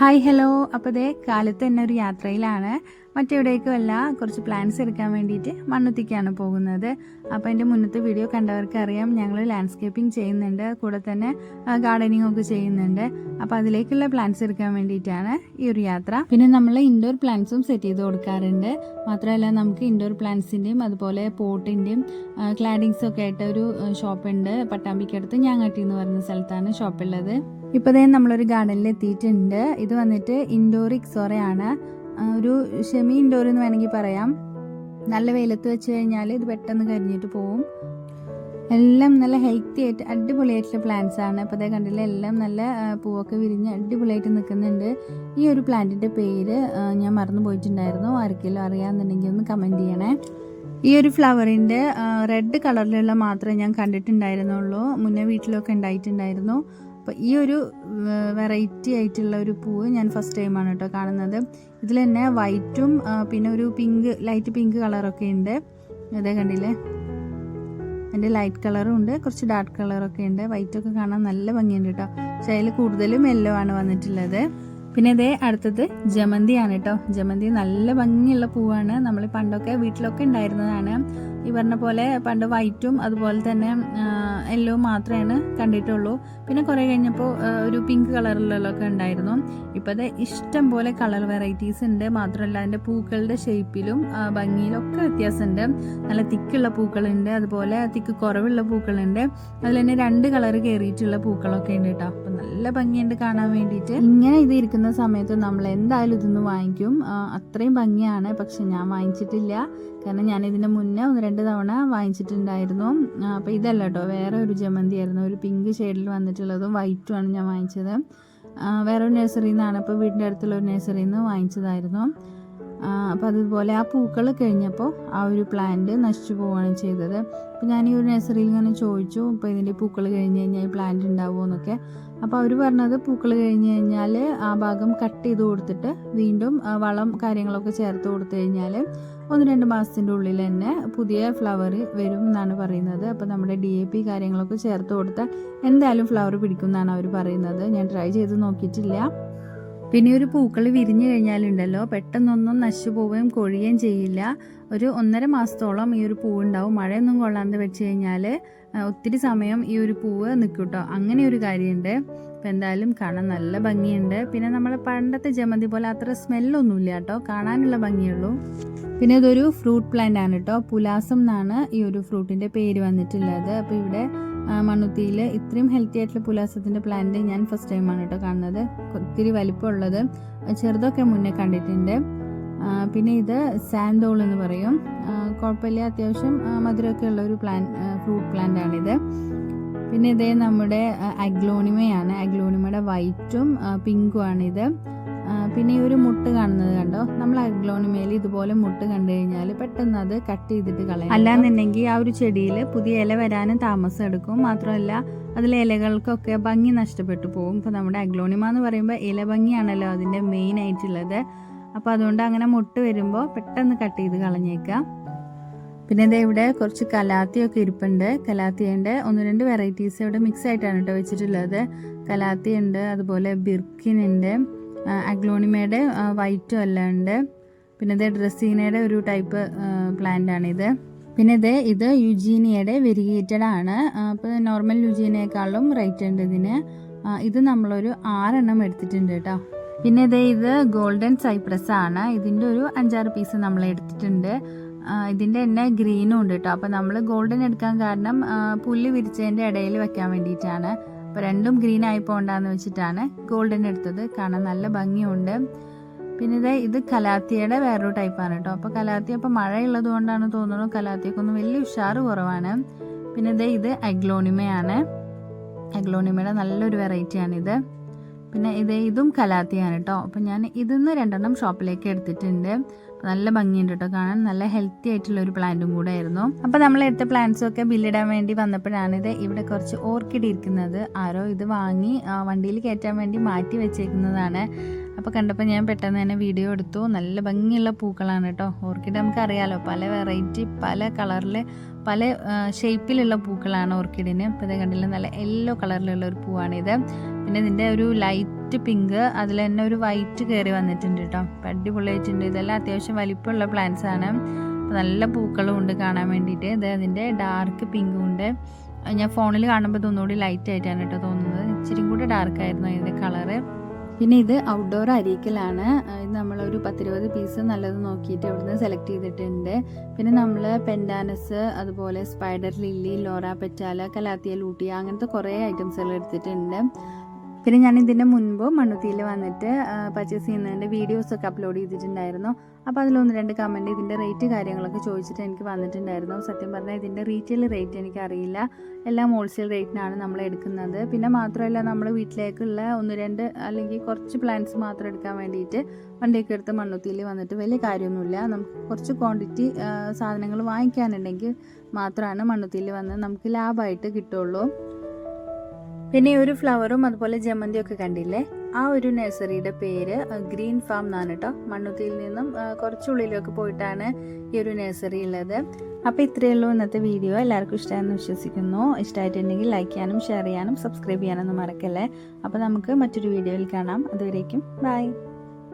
Hi hello അപ്പോൾ ദേ കാലത്ത് തന്നെ ഒരു യാത്രയിലാണ്. മറ്റെവിടേക്കുമല്ല കുറച്ച് പ്ലാൻസ് എടുക്കാൻ വേണ്ടിയിട്ട് മണ്ണുത്തിക്കാണ് പോകുന്നത്. അപ്പോൾ എന്റെ മുന്നത്തെ വീഡിയോ കണ്ടവർക്ക് അറിയാം ഞങ്ങൾ ലാൻഡ്സ്കേപ്പിംഗ് ചെയ്യുന്നുണ്ട് കൂടെ തന്നെ ഗാർഡനിങ് ഒക്കെ ചെയ്യുന്നുണ്ട്. അപ്പോൾ അതിലേക്കുള്ള പ്ലാൻസ് എടുക്കാൻ വേണ്ടിയിട്ടാണ് ഈ ഒരു യാത്ര. പിന്നെ നമ്മൾ ഇൻഡോർ പ്ലാന്റ്സും സെറ്റ് ചെയ്ത് കൊടുക്കാറുണ്ട്. മാത്രമല്ല നമുക്ക് ഇൻഡോർ പ്ലാന്റ്സിന്റെയും അതുപോലെ പോട്ടിന്റെയും ക്ലാഡിങ്സൊക്കെ ആയിട്ട് ഒരു ഷോപ്പുണ്ട് പട്ടാമ്പിക്കടുത്ത് ഞാങ്ങാട്ടി എന്ന് പറയുന്ന സ്ഥലത്താണ് ഷോപ്പുള്ളത് ഇപ്പോൾ ദേ നമ്മളൊരു ഗാർഡനിൽ എത്തിയിട്ടുണ്ട്. ഇത് വന്നിട്ട് ഇൻഡോർ ഇക്സോറയാണ്. ഒരു ഷെമി ഇൻഡോർ എന്ന് വേണമെങ്കിൽ പറയാം. നല്ല വെയിലത്ത് വെച്ച് കഴിഞ്ഞാൽ ഇത് പെട്ടെന്ന് കരിഞ്ഞിട്ട് പോവും. എല്ലാം നല്ല ഹെൽത്തി ആയിട്ട് അടിപൊളിയായിട്ടുള്ള പ്ലാന്റ്സ് ആണ്. ഇപ്പോൾ അതേ കണ്ടില്ല എല്ലാം നല്ല പൂവൊക്കെ വിരിഞ്ഞ് അടിപൊളിയായിട്ട് നിൽക്കുന്നുണ്ട്. ഈ ഒരു പ്ലാന്റിന്റെ പേര് ഞാൻ മറന്നു പോയിട്ടുണ്ടായിരുന്നു. ആർക്കെങ്കിലും അറിയാമെന്നുണ്ടെങ്കിൽ ഒന്ന് കമന്റ് ചെയ്യണേ. ഈ ഒരു ഫ്ലവറിന്റെ റെഡ് കളറിലുള്ള മാത്രമേ ഞാൻ കണ്ടിട്ടുണ്ടായിരുന്നുള്ളൂ. മുന്നേ വീട്ടിലൊക്കെ ഉണ്ടായിട്ടുണ്ടായിരുന്നു. അപ്പോൾ ഈ ഒരു വെറൈറ്റി ആയിട്ടുള്ള ഒരു പൂവ് ഞാൻ ഫസ്റ്റ് ടൈമാണ് കേട്ടോ കാണുന്നത്. ഇതിൽ തന്നെ വൈറ്റും പിന്നെ ഒരു പിങ്ക് ലൈറ്റ് പിങ്ക് കളറൊക്കെ ഉണ്ട്. അതേ കണ്ടില്ലേ? അതിന്റെ ലൈറ്റ് കളറും ഉണ്ട് കുറച്ച് ഡാർക്ക് കളറൊക്കെ ഉണ്ട്. വൈറ്റൊക്കെ കാണാൻ നല്ല ഭംഗിയുണ്ട് കേട്ടോ പക്ഷേ അതിൽ കൂടുതലും യെല്ലോ ആണ് വന്നിട്ടുള്ളത്. പിന്നെ ഇതേ അടുത്തത് ജമന്തിയാണ് കേട്ടോ. ജമന്തി നല്ല ഭംഗിയുള്ള പൂവാണ്. നമ്മൾ പണ്ടൊക്കെ വീട്ടിലൊക്കെ ഉണ്ടായിരുന്നതാണ്. ഈ പറഞ്ഞ പോലെ പണ്ട് വൈറ്റും അതുപോലെ തന്നെ യെല്ലോ മാത്രമാണ് കണ്ടിട്ടുള്ളൂ. പിന്നെ കുറേ കഴിഞ്ഞപ്പോൾ ഒരു പിങ്ക് കളറിലൊക്കെ ഉണ്ടായിരുന്നു. ഇപ്പോൾ അത് ഇഷ്ടം പോലെ കളർ വെറൈറ്റീസ് ഉണ്ട്. മാത്രമല്ല അതിന്റെ പൂക്കളുടെ ഷേപ്പിലും ഭംഗിയിലും ഒക്കെ വ്യത്യാസമുണ്ട്. നല്ല തിക്കുള്ള പൂക്കളുണ്ട്. അതുപോലെ തിക്ക് കുറവുള്ള പൂക്കളുണ്ട്. അതിൽ തന്നെ രണ്ട് കളർ കയറിയിട്ടുള്ള പൂക്കളൊക്കെ ഉണ്ട് കേട്ടോ. നല്ല ഭംഗിയുണ്ട് കാണാൻ വേണ്ടിയിട്ട്. ഇങ്ങനെ ഇത് ഇരിക്കുന്ന സമയത്ത് നമ്മൾ എന്തായാലും ഇതൊന്ന് വാങ്ങിക്കും. അത്രയും ഭംഗിയാണ്. പക്ഷെ ഞാൻ വാങ്ങിച്ചിട്ടില്ല. കാരണം ഞാൻ ഇതിന് മുന്നേ ഒന്ന് രണ്ട് തവണ വാങ്ങിച്ചിട്ടുണ്ടായിരുന്നു. അപ്പോൾ ഇതല്ല കേട്ടോ. വേറെ ഒരു ജമന്തി ആയിരുന്നു ഒരു പിങ്ക് ഷെയ്ഡിൽ വന്നിട്ടുള്ളതും വൈറ്റും ആണ് ഞാൻ വാങ്ങിച്ചത്. വേറെ ഒരു നഴ്സറിയിൽ നിന്നാണ് ഇപ്പോൾ വീടിന്റെ അടുത്തുള്ള ഒരു നഴ്സറിയിൽ നിന്ന് വാങ്ങിച്ചതായിരുന്നു. അപ്പോൾ അതുപോലെ ആ പൂക്കൾ കഴിഞ്ഞപ്പോൾ ആ ഒരു പ്ലാന്റ് നശിച്ചു പോവുകയാണ് ചെയ്തത്. അപ്പോൾ ഞാൻ ഈ ഒരു നഴ്സറിയിൽ ഇങ്ങനെ ചോദിച്ചു ഇപ്പോൾ ഇതിന്റെ പൂക്കൾ കഴിഞ്ഞ് കഴിഞ്ഞാൽ ഈ പ്ലാന്റ് ഉണ്ടാവുമോ എന്നൊക്കെ. അപ്പോൾ അവർ പറഞ്ഞത് പൂക്കൾ കഴിഞ്ഞ് കഴിഞ്ഞാൽ ആ ഭാഗം കട്ട് ചെയ്ത് കൊടുത്തിട്ട് വീണ്ടും വളം കാര്യങ്ങളൊക്കെ ചേർത്ത് കൊടുത്തു കഴിഞ്ഞാൽ ഒന്ന് രണ്ട് മാസത്തിന്റെ ഉള്ളിൽ തന്നെ പുതിയ ഫ്ലവർ വരും എന്നാണ് പറയുന്നത്. അപ്പോൾ നമ്മുടെ ഡി എ പി കാര്യങ്ങളൊക്കെ ചേർത്ത് കൊടുത്താൽ എന്തായാലും ഫ്ലവർ പിടിക്കും എന്നാണ് അവർ പറയുന്നത്. ഞാൻ ട്രൈ ചെയ്ത് നോക്കിയിട്ടില്ല. പിന്നെ ഒരു പൂക്കൾ വിരിഞ്ഞു കഴിഞ്ഞാലുണ്ടല്ലോ പെട്ടെന്നൊന്നും നശിച്ചു പോവുകയും കൊഴിയുകയും ചെയ്യില്ല. ഒരു ഒന്നര മാസത്തോളം ഈ ഒരു പൂവുണ്ടാവും. മഴയൊന്നും കൊള്ളാണ്ട് വെച്ച് കഴിഞ്ഞാൽ ഒത്തിരി സമയം ഈ ഒരു പൂവ് നിൽക്കും കേട്ടോ അങ്ങനെ ഒരു കാര്യമുണ്ട്. അപ്പം എന്തായാലും കാണാൻ നല്ല ഭംഗിയുണ്ട്. പിന്നെ നമ്മൾ പണ്ടത്തെ ജമന്തി പോലെ അത്ര സ്മെല്ലൊന്നുമില്ല കേട്ടോ. കാണാനുള്ള ഭംഗിയുള്ളൂ. പിന്നെ ഇതൊരു ഫ്രൂട്ട് പ്ലാന്റ് ആണ് കേട്ടോ. പുലാസം എന്നാണ് ഈ ഒരു ഫ്രൂട്ടിന്റെ പേര് വന്നിട്ടുള്ളത്. അപ്പോൾ ഇവിടെ മണ്ണുത്തിയിൽ ഇത്രയും ഹെൽത്തി ആയിട്ടുള്ള പുലാസത്തിന്റെ പ്ലാന്റ് ഞാൻ ഫസ്റ്റ് ടൈമാണ് കേട്ടോ കാണുന്നത്. ഒത്തിരി വലിപ്പമുള്ളത്. ചെറുതൊക്കെ മുന്നേ കണ്ടിട്ടുണ്ട്. പിന്നെ ഇത് സാൻഡോൾ എന്ന് പറയും. കുഴപ്പമില്ല അത്യാവശ്യം മധുരമൊക്കെ ഉള്ള ഒരു പ്ലാൻ ഫ്രൂട്ട് പ്ലാന്റ് ആണിത്. പിന്നെ ഇതേ നമ്മുടെ അഗ്ലോണിമയാണ്. അഗ്ലോണിമയുടെ വൈറ്റും പിങ്കും ആണിത്. പിന്നെ ഈ ഒരു മുട്ട് കാണുന്നത് കണ്ടോ? നമ്മൾ അഗ്ലോണിമേൽ ഇതുപോലെ മുട്ട് കണ്ടു കഴിഞ്ഞാൽ പെട്ടെന്ന് അത് കട്ട് ചെയ്തിട്ട് കളയാം അല്ലാന്നുണ്ടെങ്കിൽ ആ ഒരു ചെടിയിൽ പുതിയ ഇല വരാനും താമസം എടുക്കും. മാത്രമല്ല അതിലെ ഇലകൾക്കൊക്കെ ഭംഗി നഷ്ടപ്പെട്ടു പോകും. ഇപ്പോൾ നമ്മുടെ അഗ്ലോണിമ എന്ന് പറയുമ്പോൾ ഇല ഭംഗിയാണല്ലോ അതിന്റെ മെയിൻ ആയിട്ടുള്ളത്. അപ്പോൾ അതുകൊണ്ട് അങ്ങനെ മുട്ട് വരുമ്പോൾ പെട്ടെന്ന് കട്ട് ചെയ്ത് കളഞ്ഞേക്കാം. പിന്നെ ഇതേ ഇവിടെ കുറച്ച് കലാത്തിയൊക്കെ ഇരിപ്പുണ്ട്. കലാത്തിയുണ്ട്. ഒന്ന് രണ്ട് വെറൈറ്റീസ് ഇവിടെ മിക്സ് ആയിട്ടാണ് കേട്ടോ വെച്ചിട്ടുള്ളത്. കലാത്തിയുണ്ട് അതുപോലെ ബിർക്കിൻ ഉണ്ട് അഗ്ലോണിമയുടെ വൈറ്റും എല്ലാം ഉണ്ട്. പിന്നെ ഇത് ഡ്രസ്സീനയുടെ ഒരു ടൈപ്പ് പ്ലാന്റ് ആണിത്. പിന്നെ ഇത് ഇത് യുജീനിയയുടെ വെരിഗേറ്റഡ് ആണ്. അപ്പോൾ നോർമൽ യുജീനിയേക്കാളും റേറ്റ് ഉണ്ട് ഇതിന്. ഇത് നമ്മളൊരു ആറെണ്ണം എടുത്തിട്ടുണ്ട് കേട്ടോ. പിന്നെ ഇത് ഇത് ഗോൾഡൻ സൈപ്രസ് ആണ്. ഇതിന്റെ ഒരു അഞ്ചാറ് പീസ് നമ്മൾ എടുത്തിട്ടുണ്ട്. ഇതിന്റെ തന്നെ ഗ്രീനും ഉണ്ട് കേട്ടോ. അപ്പോൾ നമ്മൾ ഗോൾഡൻ എടുക്കാൻ കാരണം പുല്ല് വിരിച്ചതിന്റെ ഇടയിൽ വെക്കാൻ വേണ്ടിയിട്ടാണ്. അപ്പോൾ രണ്ടും ഗ്രീൻ ആയി പോകണ്ടെന്ന് വെച്ചിട്ടാണ് ഗോൾഡൻ എടുത്തത്. കാണാൻ നല്ല ഭംഗിയുണ്ട്. പിന്നെ ഇത് ഇത് കലാത്തിയുടെ വേറൊരു ടൈപ്പാണ് കേട്ടോ അപ്പോൾ കലാത്തി അപ്പോൾ മഴയുള്ളത് കൊണ്ടാണ് തോന്നുന്നു. കലാത്തിയൊക്കെ വലിയ ഉഷാറ് കുറവാണ്. പിന്നെ ഇത് ഇത് അഗ്ലോണിമയാണ്. അഗ്ലോണിമയുടെ നല്ലൊരു വെറൈറ്റിയാണിത് പിന്നെ ഇത് ഇതും കലാത്തിയാണ് കേട്ടോ അപ്പം ഞാൻ ഇതിന്ന് രണ്ടെണ്ണം ഷോപ്പിലേക്ക് എടുത്തിട്ടുണ്ട്. നല്ല ഭംഗിയുണ്ട് കേട്ടോ കാണാൻ. നല്ല ഹെൽത്തി ആയിട്ടുള്ള ഒരു പ്ലാന്റും കൂടെ ആയിരുന്നു. അപ്പോൾ നമ്മൾ എടുത്ത പ്ലാന്റ്സും ഒക്കെ ബില്ലിടാൻ വേണ്ടി വന്നപ്പോഴാണ് ഇത് ഇവിടെ കുറച്ച് ഓർക്കിഡ് ഇരിക്കുന്നത്. ആരോ ഇത് വാങ്ങി വണ്ടിയിൽ കയറ്റാൻ വേണ്ടി മാറ്റി വെച്ചേക്കുന്നതാണ്. അപ്പോൾ കണ്ടപ്പോൾ ഞാൻ പെട്ടെന്ന് തന്നെ വീഡിയോ എടുത്തു. നല്ല ഭംഗിയുള്ള പൂക്കളാണ് കേട്ടോ ഓർക്കിഡ് നമുക്ക് അറിയാലോ പല വെറൈറ്റി പല കളറിൽ പല ഷേപ്പിലുള്ള പൂക്കളാണ് ഓർക്കിഡിന് അപ്പോൾ ഇത് കണ്ടില്ല നല്ല യെല്ലോ കളറിലുള്ള ഒരു പൂവാണിത്. പിന്നെ ഇതിന്റെ ഒരു ലൈറ്റ് പിങ്ക് അതിൽ തന്നെ ഒരു വൈറ്റ് കയറി വന്നിട്ടുണ്ട് കേട്ടോ അടിപൊളിയായിട്ടുണ്ട് ഇതെല്ലാം അത്യാവശ്യം വലിപ്പമുള്ള പ്ലാന്റ്സ് ആണ്. നല്ല പൂക്കളും ഉണ്ട് കാണാൻ വേണ്ടിയിട്ട്. ഇത് അതിന്റെ ഡാർക്ക് പിങ്കും ഉണ്ട്. ഞാൻ ഫോണിൽ കാണുമ്പോൾ ഇതൊന്നുകൂടി ലൈറ്റ് ആയിട്ടാണ് കേട്ടോ തോന്നുന്നത്. ഇച്ചിരി കൂടി ഡാർക്ക് ആയിരുന്നു ഇതിന്റെ കളറ് പിന്നെ ഇത് ഔട്ട്ഡോർ അരീക്കലാണ് ഇത് നമ്മളൊരു പത്തിരുപത് പീസ് നല്ലത് നോക്കിയിട്ട് അവിടുന്ന് സെലക്ട് ചെയ്തിട്ടുണ്ട്. പിന്നെ നമ്മൾ പെൻഡാനസ് അതുപോലെ സ്പൈഡർ ലില്ലി ലോറ പെറ്റാല കലാത്തിയ ലൂട്ടിയ അങ്ങനത്തെ കുറേ ഐറ്റംസുകൾ എടുത്തിട്ടുണ്ട്. പിന്നെ ഞാൻ ഇതിന്റെ മുൻപ് മണ്ണുത്തിയിൽ വന്നിട്ട് പർച്ചേസ് ചെയ്യുന്നതിന്റെ വീഡിയോസൊക്കെ അപ്ലോഡ് ചെയ്തിട്ടുണ്ടായിരുന്നു. അപ്പോൾ അതിലൊന്ന് രണ്ട് കമന്റ് ഇതിന്റെ റേറ്റ് കാര്യങ്ങളൊക്കെ ചോദിച്ചിട്ട് എനിക്ക് വന്നിട്ടുണ്ടായിരുന്നു. സത്യം പറഞ്ഞാൽ ഇതിന്റെ റീറ്റെയിൽ റേറ്റ് എനിക്കറിയില്ല. എല്ലാം ഹോൾസെയിൽ റേറ്റിനാണ് നമ്മൾ എടുക്കുന്നത്. പിന്നെ മാത്രമല്ല നമ്മൾ വീട്ടിലേക്കുള്ള ഒന്ന് രണ്ട് അല്ലെങ്കിൽ കുറച്ച് പ്ലാന്റ്സ് മാത്രം എടുക്കാൻ വേണ്ടിയിട്ട് വണ്ടിയൊക്കെ എടുത്ത് മണ്ണുത്തിയിൽ വന്നിട്ട് വലിയ കാര്യമൊന്നുമില്ല. നമുക്ക് കുറച്ച് ക്വാണ്ടിറ്റി സാധനങ്ങൾ വാങ്ങിക്കാനുണ്ടെങ്കിൽ മാത്രമാണ് മണ്ണുത്തിയിൽ വന്ന് നമുക്ക് ലാഭമായിട്ട് കിട്ടുള്ളൂ പിന്നെ ഒരു ഫ്ലവറും അതുപോലെ ജമന്തിയും ഒക്കെ കണ്ടില്ലേ? ആ ഒരു നഴ്സറിയുടെ പേര് ഗ്രീൻ ഫാം എന്നാണ് കേട്ടോ മണ്ണുത്തിയിൽ നിന്നും കുറച്ചുള്ളിലൊക്കെ പോയിട്ടാണ് ഈ ഒരു നഴ്സറി ഉള്ളത്. അപ്പോൾ ഇത്രയേ ഉള്ളൂ ഇന്നത്തെ വീഡിയോ എല്ലാവർക്കും ഇഷ്ടമായെന്ന് വിശ്വസിക്കുന്നു. ഇഷ്ടമായിട്ടുണ്ടെങ്കിൽ ലൈക്ക് ചെയ്യാനും ഷെയർ ചെയ്യാനും സബ്സ്ക്രൈബ് ചെയ്യാനൊന്നും മറക്കല്ലേ? അപ്പോൾ നമുക്ക് മറ്റൊരു വീഡിയോയിൽ കാണാം. അതുവരേക്കും ബൈ